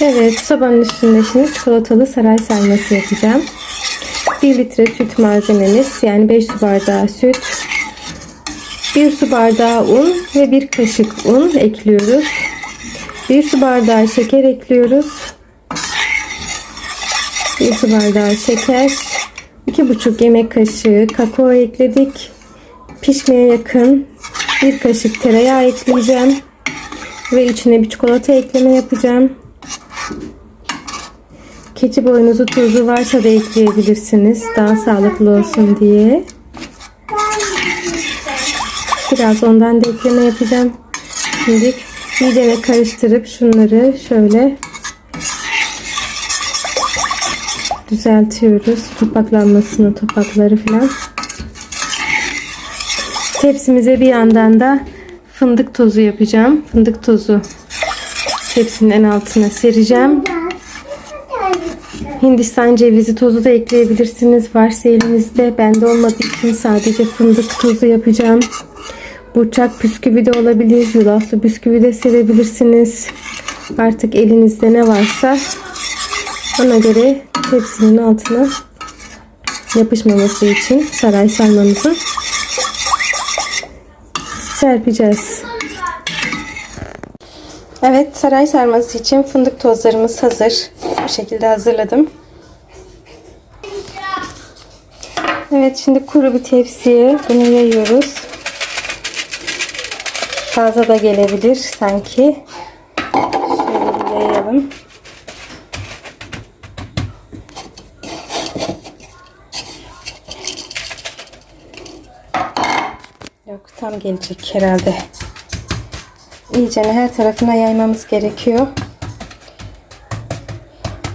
Evet, sobanın üstünde şimdi çikolatalı saray sarması yapacağım. 1 litre süt malzememiz yani 5 su bardağı süt, 1 su bardağı un ve 1 kaşık un ekliyoruz. 1 su bardağı şeker ekliyoruz. 1 su bardağı şeker, 2,5 yemek kaşığı kakao ekledik. Pişmeye yakın 1 kaşık tereyağı ekleyeceğim. Ve içine bir çikolata ekleme yapacağım. Keçi boynuzu tuzu varsa da ekleyebilirsiniz. Daha sağlıklı olsun diye. Biraz ondan da ekleme yapacağım. Şimdi iyice karıştırıp şunları şöyle düzeltiyoruz. Topaklanmasını, topakları falan. Tepsimize bir yandan da fındık tozu yapacağım. Fındık tozu tepsinin en altına sereceğim. Hindistan cevizi tozu da ekleyebilirsiniz. Varsa elinizde. Bende olmadığı için sadece fındık tozu yapacağım. Burçak bisküvi de olabilir. Yulaflı bisküvi de sevebilirsiniz. Artık elinizde ne varsa ona göre tepsinin altına yapışmaması için saray sarmamızı serpeceğiz. Evet saray sarması için fındık tozlarımız hazır. Bu şekilde hazırladım. Evet şimdi kuru bir tepsiye bunu yayıyoruz. Fazla da gelebilir sanki. Şöyle bir yayalım. Yok tam gelecek herhalde. İyice her tarafına yaymamız gerekiyor.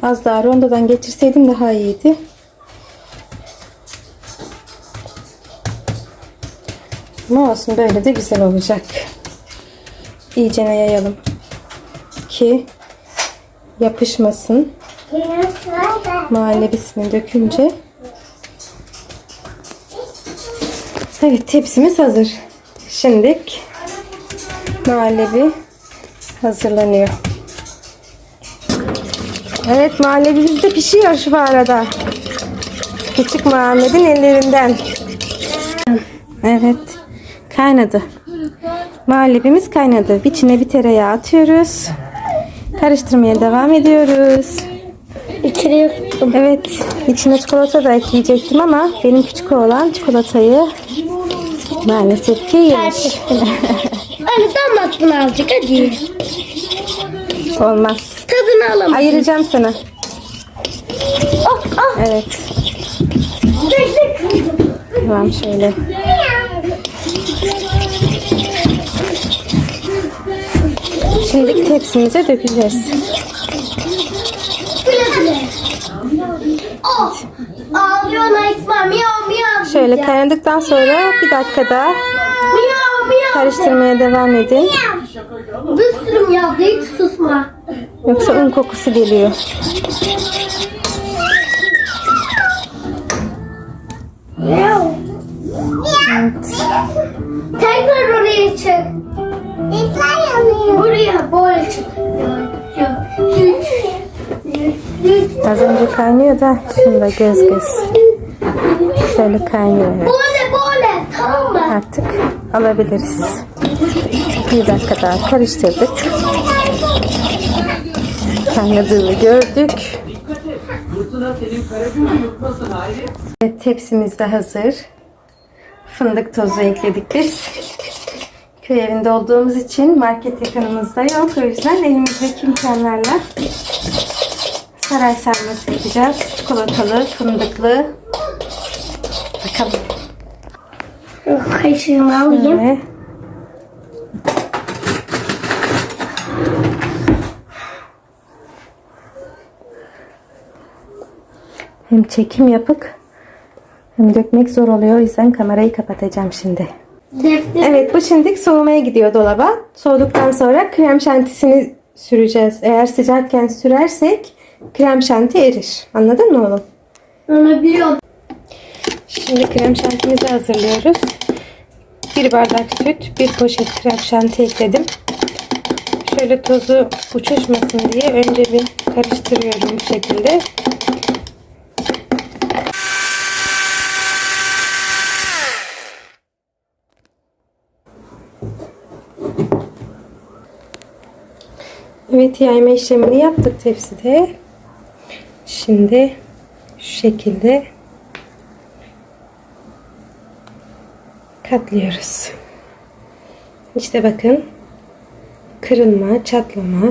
Az daha rondodan geçirseydim daha iyiydi. Ama olsun böyle de güzel olacak. İyice yayalım. Ki yapışmasın. Muhallebisini dökünce. Evet tepsimiz hazır. Şimdi muhallebi hazırlanıyor. Evet muhallebimiz de pişiyor şu arada. Küçük Muhammed'in ellerinden. Evet kaynadı. Muhallebimiz kaynadı. İçine bir tereyağı atıyoruz. Karıştırmaya devam ediyoruz. İçine tuttum. Evet içine çikolata da ekleyecektim ama benim küçük oğlan çikolatayı maalesef ki yemiş. Anne damlattın azıcık hadi. Olmaz. Tadını alalım. Ayıracağım sana. Oh, oh. Evet. Tamam şöyle. Şimdi tepsimize dökeceğiz. Oh. Şöyle kaynadıktan sonra bir dakikada. Karıştırmaya devam edin. Bir sürü miyav de hiç susma. Yoksa un kokusu geliyor. Evet. Tekrar oraya çık. Buraya böyle çık. Az önce kaynıyor da da göz göz. Şöyle kaynıyor. evet. Böyle böyle tamam mı? Artık alabiliriz. Bir dakika daha karıştırdık. Kaynadığını gördük. Evet, tepsimiz de hazır. Fındık tozu ekledik biz. Köy evinde olduğumuz için market yakınımızda yok. O yüzden elimizdeki imkanlarla saray sarması yapacağız. Çikolatalı, fındıklı. Kaşığımı alayım. Şöyle. Hem çekim yapıp hem dökmek zor oluyor. O yüzden kamerayı kapatacağım şimdi. Defter. Evet bu şimdi soğumaya gidiyor dolaba. Soğuduktan sonra krem şantisini süreceğiz. Eğer sıcakken sürersek krem şanti erir. Anladın mı oğlum? Onu biliyorum. Şimdi krem şantimizi hazırlıyoruz. Bir bardak süt, bir poşet krem şanti ekledim. Şöyle tozu uçuşmasın diye önce bir karıştırıyorum bu şekilde. Evet yayma işlemini yaptık tepside. Şimdi şu şekilde katlıyoruz. İşte bakın kırılma, çatlama